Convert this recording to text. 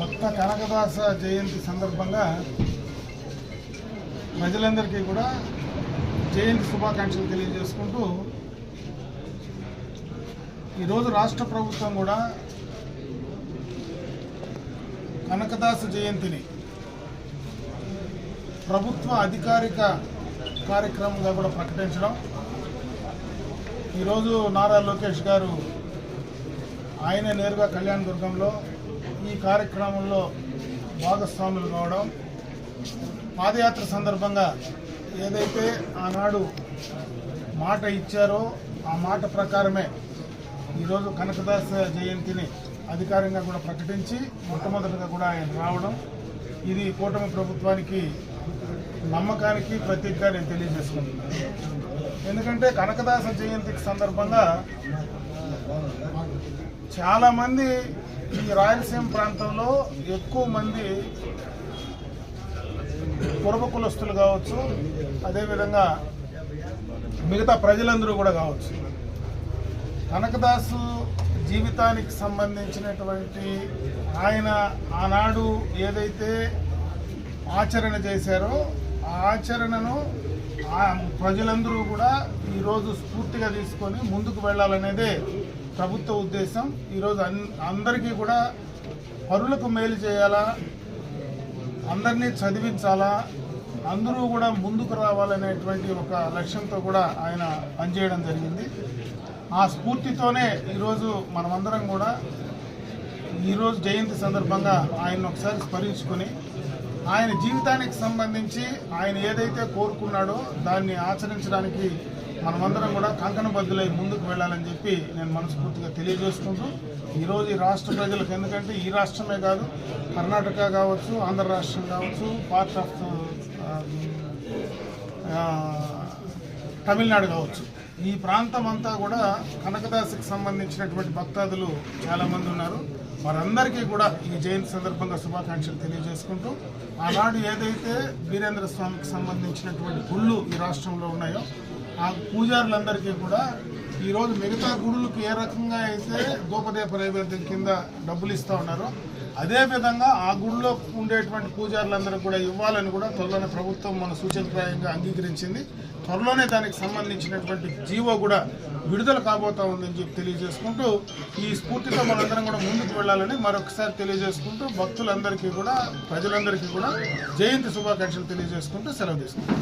భక్త కనకదాస జయంతి సందర్భంగా ప్రజలందరికీ కూడా జయంతి శుభాకాంక్షలు తెలియజేసుకుంటూ ఈరోజు రాష్ట్ర ప్రభుత్వం కూడా కనకదాస జయంతిని ప్రభుత్వ అధికారిక కార్యక్రమంగా కూడా ప్రకటించడం. ఈరోజు నారా లోకేష్ గారు ఆయన నేరుగా కళ్యాణ దుర్గంలో ఈ కార్యక్రమంలో భాగస్వాములు కావడం పాదయాత్ర సందర్భంగా ఏదైతే ఆనాడు మాట ఇచ్చారో ఆ మాట ప్రకారమే ఈరోజు కనకదాస జయంతిని అధికారంగా కూడా ప్రకటించి మొట్టమొదటిగా కూడా ఆయన రావడం. ఇది కూటమి ప్రభుత్వానికి నమ్మకానికి ప్రతీకగా నేను తెలియజేసుకుంటున్నాను. ఎందుకంటే కనకదాస జయంతికి సందర్భంగా చాలా మంది ఈ రాయలసీమ ప్రాంతంలో ఎక్కువ మంది కురబ కులస్తులు కావచ్చు అదేవిధంగా మిగతా ప్రజలందరూ కూడా కావచ్చు. కనకదాసు జీవితానికి సంబంధించినటువంటి ఆయన ఆనాడు ఏదైతే ఆచరణ చేశారో ఆ ఆచరణను ప్రజలందరూ కూడా ఈరోజు స్ఫూర్తిగా తీసుకొని ముందుకు వెళ్ళాలనేదే ప్రభుత్వ ఉద్దేశం. ఈరోజు అన్ అందరికీ కూడా పరులకు మేలు చేయాలా అందరినీ చదివించాలా అందరూ కూడా ముందుకు రావాలనేటువంటి ఒక లక్ష్యంతో కూడా ఆయన పనిచేయడం జరిగింది. ఆ స్ఫూర్తితోనే ఈరోజు మనమందరం కూడా ఈరోజు జయంతి సందర్భంగా ఆయన ఒకసారి స్మరించుకొని ఆయన జీవితానికి సంబంధించి ఆయన ఏదైతే కోరుకున్నాడో దాన్ని ఆచరించడానికి మనమందరం కూడా కంకణబద్దులై ముందుకు వెళ్ళాలని చెప్పి నేను మనస్ఫూర్తిగా తెలియజేసుకుంటూ ఈరోజు ఈ రాష్ట్ర ప్రజలకు ఎందుకంటే ఈ రాష్ట్రమే కాదు కర్ణాటక కావచ్చు ఆంధ్ర రాష్ట్రం కావచ్చు పార్ట్ ఆఫ్ తమిళనాడు కావచ్చు. ఈ ప్రాంతం అంతా కూడా కనకదాసుకి సంబంధించినటువంటి భక్తాదులు చాలామంది ఉన్నారు. వారందరికీ కూడా ఈ జయంతి సందర్భంగా శుభాకాంక్షలు తెలియజేసుకుంటూ ఆనాడు ఏదైతే వీరేంద్ర స్వామికి సంబంధించినటువంటి గుళ్ళు ఈ రాష్ట్రంలో ఉన్నాయో ఆ పూజారులందరికీ కూడా ఈరోజు మిగతా గుడులకు ఏ రకంగా అయితే గోపదీప నైవేద్యం కింద డబ్బులు ఇస్తూ ఉన్నారో అదేవిధంగా ఆ గుడిలో ఉండేటువంటి పూజారులందరూ కూడా ఇవ్వాలని కూడా త్వరలోనే ప్రభుత్వం మన సూచనప్రాయంగా అంగీకరించింది. త్వరలోనే దానికి సంబంధించినటువంటి జీవో కూడా విడుదల కాబోతా ఉందని చెప్పి తెలియజేసుకుంటూ ఈ స్ఫూర్తితో మనందరం కూడా ముందుకు వెళ్ళాలని మరొకసారి తెలియజేసుకుంటూ భక్తులందరికీ కూడా ప్రజలందరికీ కూడా జయంతి శుభాకాంక్షలు తెలియజేసుకుంటూ సెలవు తీసుకుంటాం